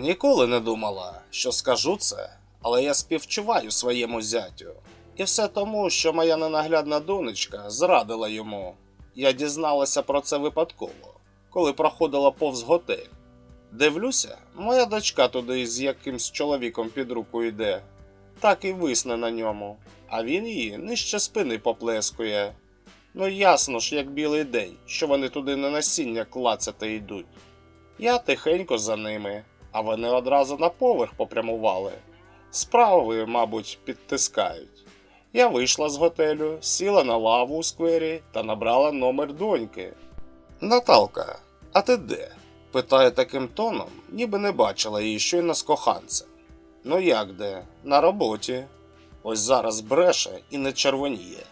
Ніколи не думала, що скажу це, але я співчуваю своєму зятю. І все тому, що моя ненаглядна донечка зрадила йому. Я дізналася про це випадково, коли проходила повз готель. Дивлюся, моя дочка туди з якимсь чоловіком під руку йде, так і висне на ньому, а він її нижче спини поплескує. Ну ясно ж, як білий день, що вони туди на насіння клацати йдуть. Я тихенько за ними, а вони одразу на поверх попрямували. Справи, мабуть, підтискають. Я вийшла з готелю, сіла на лаву у сквері та набрала номер доньки. Наталка, а ти де? питає таким тоном, ніби не бачила її щойно з коханцем. Ну як де? На роботі. Ось зараз бреше і не червоніє.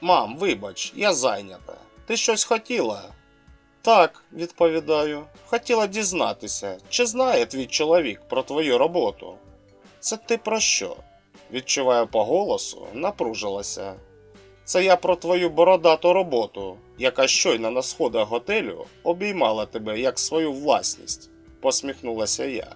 Мам, вибач, я зайнята. Ти щось хотіла? Так, відповідаю, хотіла дізнатися, чи знає твій чоловік про твою роботу. Це ти про що? Відчуваю по голосу, напружилася. Це я про твою бородату роботу, яка щойно на сходах готелю обіймала тебе як свою власність, посміхнулася я.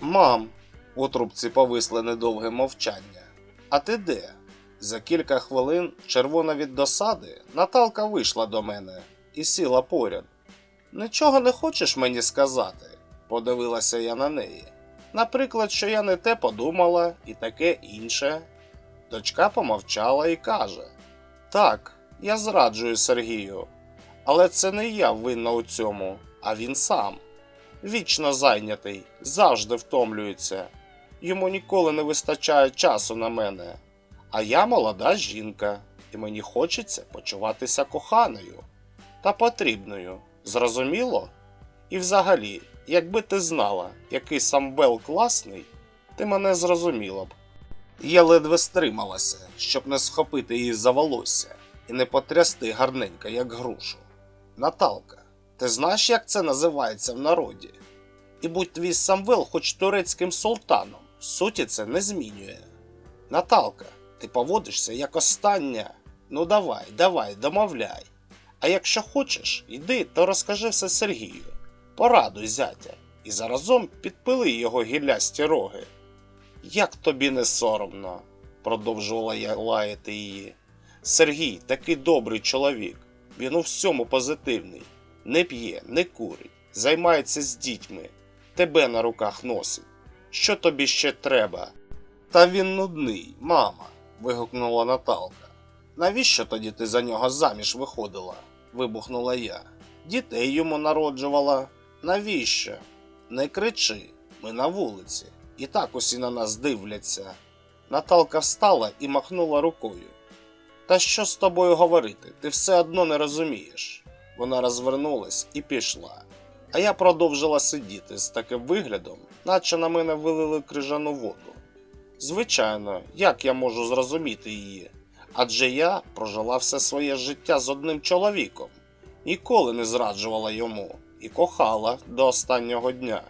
Мам, у трубці повисле недовге мовчання. А ти де? За кілька хвилин, червона від досади, Наталка вийшла до мене і сіла поряд. Нічого не хочеш мені сказати? подивилася я на неї. Наприклад, що я не те подумала і таке інше. Дочка помовчала і каже: Так, я зраджую Сергію, але це не я винна у цьому, а він сам. Вічно зайнятий, завжди втомлюється. Йому ніколи не вистачає часу на мене. А я молода жінка, і мені хочеться почуватися коханою та потрібною. Зрозуміло? І взагалі, якби ти знала, який самвел класний, ти мене зрозуміла б. Я ледве стрималася, щоб не схопити її за волосся і не потрясти гарненько, як грушу. Наталка, ти знаєш, як це називається в народі? І будь твій самвел хоч турецьким султаном, суті це не змінює. Наталка, ти поводишся як остання. Ну давай, давай, домовляй. А якщо хочеш, йди та розкажи все Сергію. Порадуй зятя, і заразом підпили його гіллясті роги. Як тобі не соромно, продовжувала я лаяти її. Сергій такий добрий чоловік, він у всьому позитивний. Не п'є, не курить, займається з дітьми, тебе на руках носить. Що тобі ще треба? Та він нудний, мама, вигукнула Наталка. Навіщо тоді ти за нього заміж виходила? Вибухнула я. Дітей йому народжувала. Навіщо? Не кричи, ми на вулиці. І так усі на нас дивляться. Наталка встала і махнула рукою. Та що з тобою говорити? Ти все одно не розумієш. Вона розвернулась і пішла. А я продовжила сидіти з таким виглядом, наче на мене вилили крижану воду. Звичайно, як я можу зрозуміти її? Адже я прожила все своє життя з одним чоловіком, ніколи не зраджувала йому і кохала до останнього дня.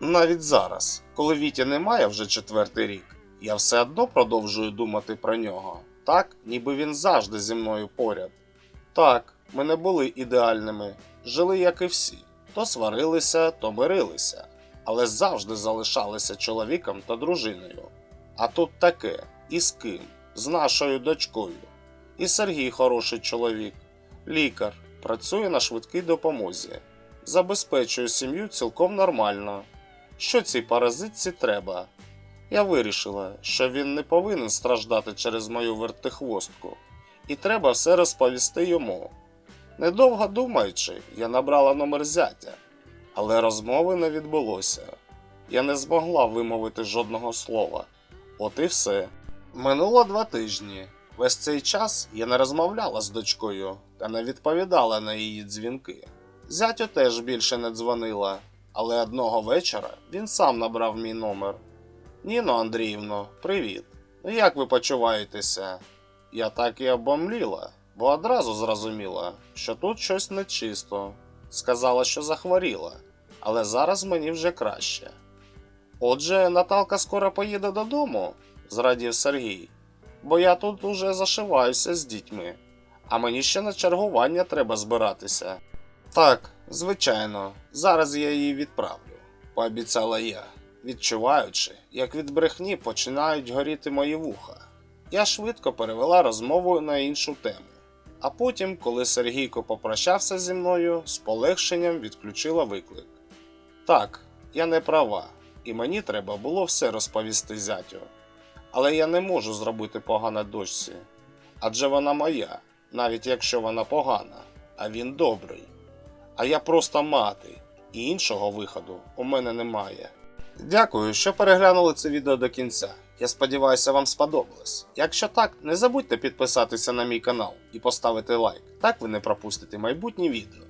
Навіть зараз, коли Вітя немає вже четвертий рік, я все одно продовжую думати про нього, так, ніби він завжди зі мною поряд. Так, ми не були ідеальними, жили як і всі, то сварилися, то мирилися, але завжди залишалися чоловіком та дружиною. А тут таке, і з ким? З нашою дочкою. І Сергій хороший чоловік, лікар, працює на швидкій допомозі, забезпечує сім'ю цілком нормально. Що цій паразитці треба? Я вирішила, що він не повинен страждати через мою вертихвостку, і треба все розповісти йому. Недовго думаючи, я набрала номер зятя, але розмови не відбулося. Я не змогла вимовити жодного слова. От і все. Минуло два тижні. Весь цей час я не розмовляла з дочкою та не відповідала на її дзвінки. Зятю теж більше не дзвонила, але одного вечора він сам набрав мій номер. Ніно Андріївно, привіт. Ну як ви почуваєтеся? Я так і обомліла, бо одразу зрозуміла, що тут щось нечисто. Сказала, що захворіла, але зараз мені вже краще. Отже, Наталка скоро поїде додому, зрадів Сергій, бо я тут уже зашиваюся з дітьми, а мені ще на чергування треба збиратися. Так, звичайно, зараз я її відправлю, пообіцяла я. відчуваючи, як від брехні починають горіти мої вуха. Я швидко перевела розмову на іншу тему. А потім, коли Сергійко попрощався зі мною, з полегшенням відключила виклик. Так, я не права, і мені треба було все розповісти зятю. Але я не можу зробити погано дочці, адже вона моя, навіть якщо вона погана, а він добрий. А я просто мати, і іншого виходу у мене немає. Дякую, що переглянули це відео до кінця. Я сподіваюся, вам сподобалось. Якщо так, не забудьте підписатися на мій канал і поставити лайк. Так ви не пропустите майбутні відео.